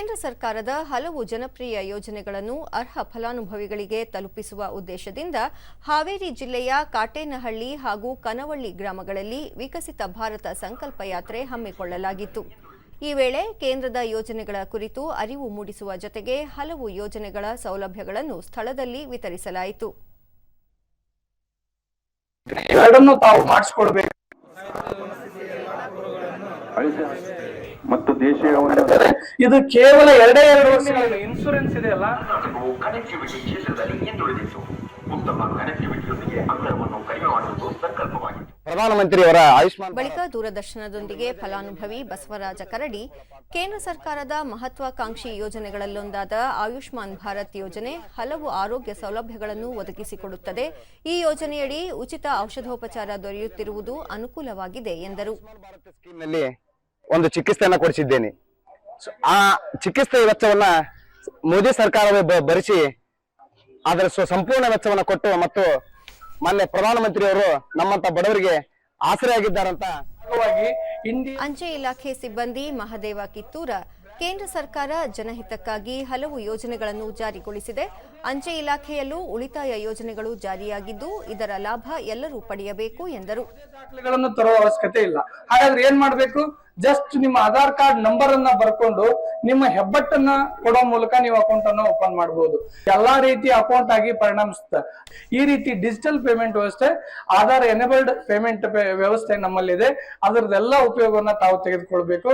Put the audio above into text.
ಕೇಂದ್ರ ಸರ್ಕಾರದ ಹಲವು ಜನಪ್ರಿಯ ಯೋಜನೆಗಳನ್ನು ಅರ್ಹ ಫಲಾನುಭವಿಗಳಿಗೆ ತಲುಪಿಸುವ ಉದ್ದೇಶದಿಂದ ಹಾವೇರಿ ಜಿಲ್ಲೆಯ ಕಾಟೇನಹಳ್ಳಿ ಹಾಗೂ ಕನವಳ್ಳಿ ಗ್ರಾಮಗಳಲ್ಲಿ ವಿಕಸಿತ ಭಾರತ ಸಂಕಲ್ಪ ಯಾತ್ರೆ ಹಮ್ಮಿಕೊಳ್ಳಲಾಗಿತ್ತು. ಈ ವೇಳೆ ಕೇಂದ್ರದ ಯೋಜನೆಗಳ ಕುರಿತು ಅರಿವು ಮೂಡಿಸುವ ಜೊತೆಗೆ ಹಲವು ಯೋಜನೆಗಳ ಸೌಲಭ್ಯಗಳನ್ನು ಸ್ಥಳದಲ್ಲಿ ವಿತರಿಸಲಾಯಿತು. ಎರಡನ್ನು ತಾವು ಮಾಡಿಸ್ಕೊಡ್ಬೇಕು. ಮತ್ತು ದೇಶೀಯ ಇದು ಕೇವಲ ಎರಡೇ ಎರಡು ವರ್ಷಗಳ ಇನ್ಶೂರೆನ್ಸ್ ಇದೆಯಲ್ಲ ಕರ್ನಾಟಕವು ಕನೆಕ್ಟಿವಿಟಿ ಕ್ಷೇತ್ರದಲ್ಲಿ ಹಿಂದುಳಿದಿತ್ತು ಉತ್ತಮ ಕನೆಕ್ಟಿವಿಟಿಯೊಂದಿಗೆ ಅಂತರವನ್ನು ಕಡಿಮೆ ಮಾಡುವುದು ಪ್ರಧಾನಮಂತ್ರಿಯವರ ಆಯುಷ್ಮಾನ್ ಬಳಿಕ ದೂರದರ್ಶನದೊಂದಿಗೆ ಫಲಾನುಭವಿ ಬಸವರಾಜ ಕರಡಿ ಕೇಂದ್ರ ಸರ್ಕಾರದ ಮಹತ್ವಾಕಾಂಕ್ಷಿ ಯೋಜನೆಗಳಲ್ಲೊಂದಾದ ಆಯುಷ್ಮಾನ್ ಭಾರತ್ ಯೋಜನೆ ಹಲವು ಆರೋಗ್ಯ ಸೌಲಭ್ಯಗಳನ್ನು ಒದಗಿಸಿಕೊಡುತ್ತದೆ. ಈ ಯೋಜನೆಯಡಿ ಉಚಿತ ಔಷಧೋಪಚಾರ ದೊರೆಯುತ್ತಿರುವುದು ಅನುಕೂಲವಾಗಿದೆ ಎಂದರು. ಒಂದು ಚಿಕಿತ್ಸೆಯನ್ನ ಕೊಡಿಸಿದ್ದೇನೆ. ಆ ಚಿಕಿತ್ಸೆ ವೆಚ್ಚವನ್ನ ಮೋದಿ ಸರ್ಕಾರವೇ ಭರಿಸಿ ಅದರ ಸಂಪೂರ್ಣ ವೆಚ್ಚವನ್ನ ಕೊಟ್ಟು ಮತ್ತು ಮೊನ್ನೆ ಪ್ರಧಾನಮಂತ್ರಿಯವರು ನಮ್ಮಂತ ಬಡವರಿಗೆ ಆಸರೆಯಾಗಿದ್ದಾರಂತ. ಅಂಚೆ ಇಲಾಖೆ ಸಿಬ್ಬಂದಿ ಮಹದೇವ ಕಿತ್ತೂರ ಕೇಂದ್ರ ಸರ್ಕಾರ ಜನಹಿತಕ್ಕಾಗಿ ಹಲವು ಯೋಜನೆಗಳನ್ನು ಜಾರಿಗೊಳಿಸಿದೆ. ಅಂಚೆ ಇಲಾಖೆಯಲ್ಲೂ ಉಳಿತಾಯ ಯೋಜನೆಗಳು ಜಾರಿಯಾಗಿದ್ದು, ಇದರ ಲಾಭ ಎಲ್ಲರೂ ಪಡೆಯಬೇಕು ಎಂದರು. ದಾಖಲೆಗಳನ್ನು ತರುವ ಅವಶ್ಯಕತೆ ಇಲ್ಲ. ಹಾಗಾದ್ರೆ ಏನ್ ಮಾಡಬೇಕು? ಜಸ್ಟ್ ನಿಮ್ಮ ಆಧಾರ್ ಕಾರ್ಡ್ ನಂಬರ್ ಅನ್ನ ಬರ್ಕೊಂಡು ನಿಮ್ಮ ಹೆಬ್ಬಟ್ಟನ್ನ ಕೊಡೋ ಮೂಲಕ ನೀವು ಅಕೌಂಟ್ ಅನ್ನ ಓಪನ್ ಮಾಡಬಹುದು ಎಲ್ಲಾ ರೀತಿ ಅಕೌಂಟ್ ಆಗಿ ಪರಿಣಮಿಸುತ್ತೆ. ಈ ರೀತಿ ಡಿಜಿಟಲ್ ಪೇಮೆಂಟ್ ವ್ಯವಸ್ಥೆ, ಆಧಾರ್ ಎನೇಬಲ್ಡ್ ಪೇಮೆಂಟ್ ವ್ಯವಸ್ಥೆ ನಮ್ಮಲ್ಲಿದೆ. ಅದರದೆಲ್ಲ ಉಪಯೋಗವನ್ನ ತಾವು ತೆಗೆದುಕೊಳ್ಬೇಕು.